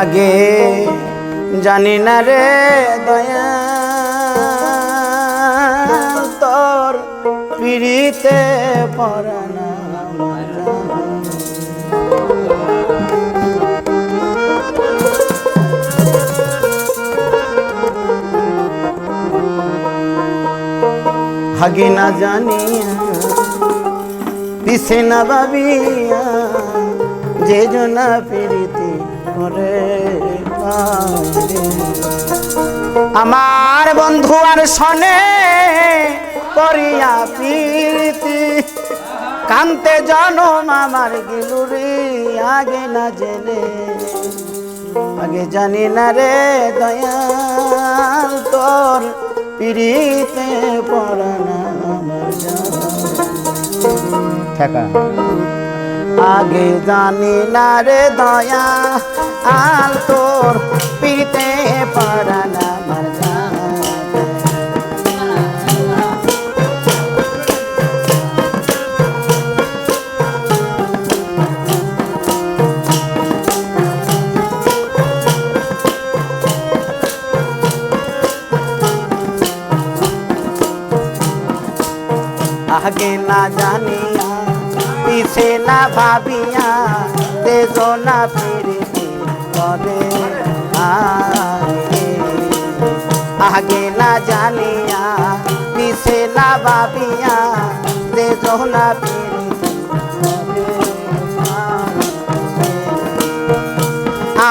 আগে জানি না রে দয়া। তোর পিড়িতে পরানা হাগে না জানিয়া, পিছে না ভাবিয়া যে জনা প্রীতি করে আমার বন্ধু আর শনে করিয়া প্রীতি। কান্তে জনম আমার গিলুরি, আগে না জেনে। আগে জানি না রে দয়াল তোর পিড়িতে পড়ানা আমার ঠেকা। আগে জানি না রে দয়া আল তোর পিড়িতে পড়ানা আগে না জানিয়া পিছে না ভাবিয়া তেজ না ফিরতে করে আগে। না জানিয়া পিছে না ভাবিয়া তেজ না আগে।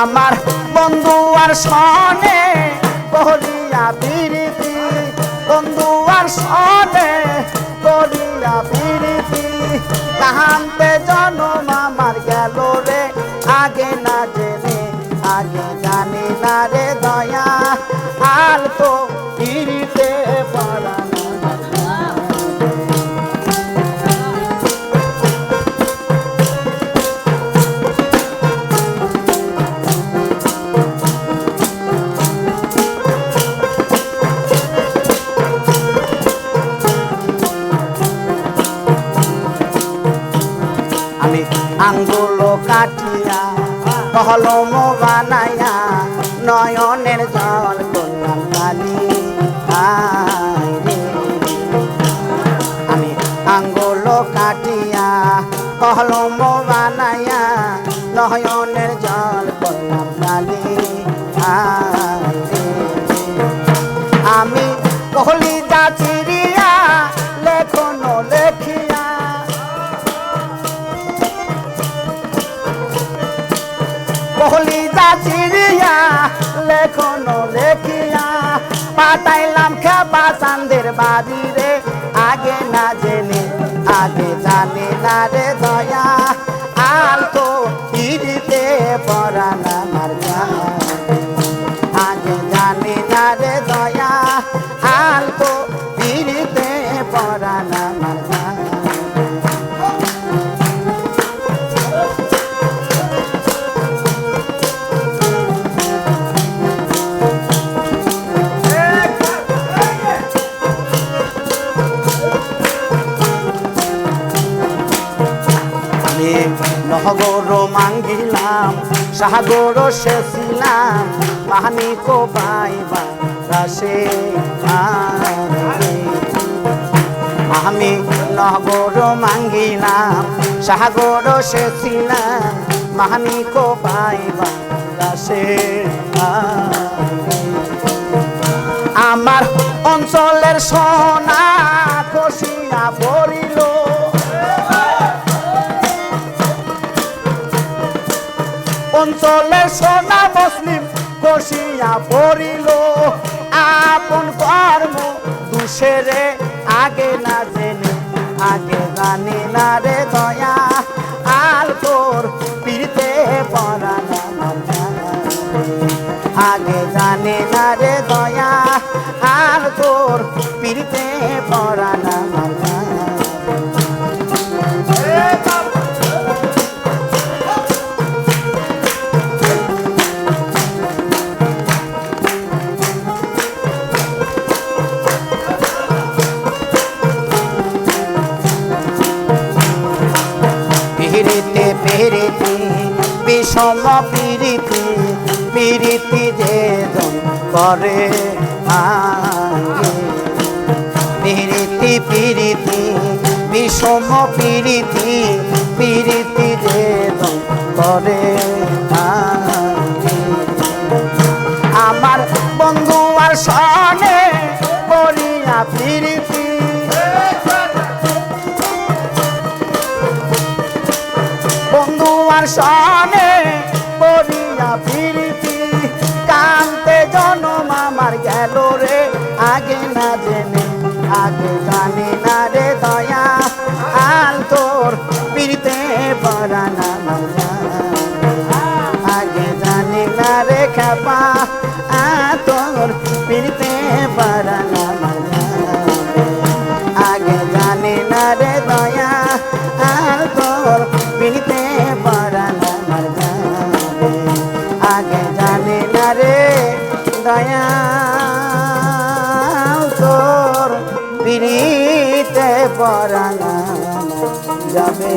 আমার বন্ধু আর সনে করিয়া প্রীতি বন্ধু আর সনে করিয়া কাহান্তে জনম আমার গেল রে। আগে না জেনে, আগে জানি না রে দয়া। আর তো আঙ্গুল কাটিয়া কলম বানাইয়া নয়নের জল করলাম কালি। আমি আঙ্গুল কাটিয়া কলম কহলি যা চিড়িয়া, লেখন লেখিয়া, পাতাইলাম খেপা চান্দের বাড়ি রে। আগে না জেনে, আগে জানে না রে দয়া। আলতো ইরিতে পরানা মার আগে জানে না রে দয়া। আলতো ইরিতে পরানা সাগর শেষিলাম মাহানিক পাইবা রাসে আমি নহগর মাঙ্গিলাম, সাগর শেষিলাম মাহানিক পাইবা রাসে আমার অঞ্চলের সোনা খসিয়া পড়িল অঞ্চলের সোনা মুসলিম কষিয়া পড়িল। আপন কর্ম দুষেরে আগে না জেনে, আগে জানি না রে বিষম পিড়িতে পিরিতি যে জন করে আগে পিরিতি পিরিতি, বিষম পিরিতি পিরিতি যে জন করে আমার বন্ধু আর সনে করিয়া প্রীতি। বন্ধু আর সনে আগে জানে না রে দয়া। আল তোর পিড়িতে পড়া না আগে জানে না রে খাপা পড়া যাবে।